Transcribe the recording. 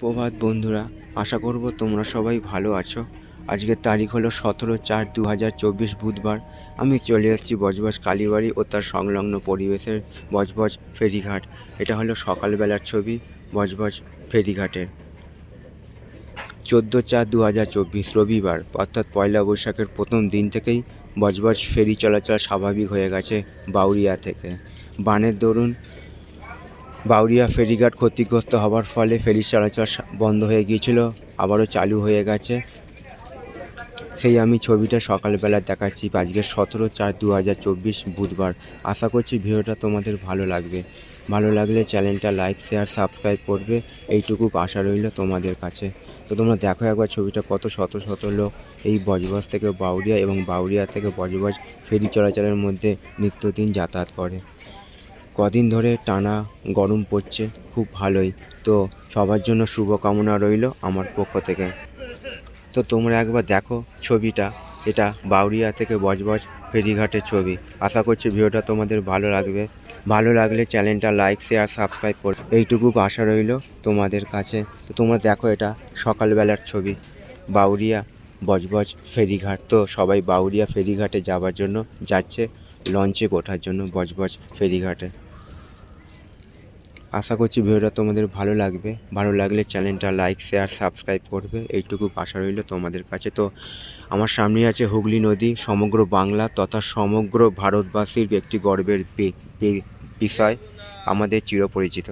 প্রভাত বন্ধুরা, আশা করব তোমরা সবাই ভালো আছো। আজকের তারিখ হলো সতেরো চার দু হাজার চব্বিশ বুধবার। আমি চলে এসেছি বজবজ কালীবাড়ি ও তার সংলগ্ন পরিবেশের বজবজ ফেরিঘাট। এটা হলো সকালবেলার ছবি বজবজ ফেরিঘাটের। চোদ্দ চার দু হাজার চব্বিশ রবিবার, অর্থাৎ পয়লা বৈশাখের প্রথম দিন থেকেই বজবজ ফেরি চলাচল স্বাভাবিক হয়ে গেছে বাউরিয়া থেকে। বানের দরুন বাউরিয়া ফেরিঘাট ক্ষতিগ্রস্ত হওয়ার ফলে ফেরি চলাচল বন্ধ হয়ে গিয়েছিল, আবারও চালু হয়ে গেছে। সেই আমি ছবিটা সকালবেলা দেখাচ্ছি। আজকে সতেরো চার দু হাজার চব্বিশ বুধবার। আশা করছি ভিডিওটা তোমাদের ভালো লাগবে। ভালো লাগলে চ্যানেলটা লাইক, শেয়ার, সাবস্ক্রাইব করবে। এইটুকু আশা রইল তোমাদের কাছে। তো তোমরা দেখো একবার ছবিটা কত শত শত লোক এই বজবজ থেকে বাউরিয়া এবং বাউরিয়া থেকে বজবজ ফেরি চলাচলের মধ্যে নিত্যদিন যাতায়াত করে। কদিন ধরে টানা গরম পড়ছে, খুব ভালোই। তো সবার জন্য শুভকামনা রইল আমার পক্ষ থেকে। তো তোমরা একবার দেখো ছবিটা, এটা বাউরিয়া থেকে বজবজ ফেরিঘাটের ছবি। আশা করছি ভিডিওটা তোমাদের ভালো লাগবে। ভালো লাগলে চ্যানেলটা লাইক, শেয়ার, সাবস্ক্রাইব কর। এইটুকু আশা রইল তোমাদের কাছে। তো তোমরা দেখো এটা সকালবেলার ছবি, বাউরিয়া বজবজ ফেরিঘাট। তো সবাই বাউরিয়া ফেরিঘাটে যাওয়ার জন্য যাচ্ছে লঞ্চে ওঠার জন্য বজবজ ফেরিঘাটে। আশা করছি ভিডিওটা তোমাদের ভালো লাগবে। ভালো লাগলে চ্যানেলটা লাইক শেয়ার সাবস্ক্রাইব করবে। এইটুকু আশা রইল তোমাদের কাছে। তো আমার সামনে আছে হুগলি নদী, সমগ্র বাংলা তথা সমগ্র ভারতবাসীর একটি গর্বের বিষয়। আমাদের চিরপরিচিত।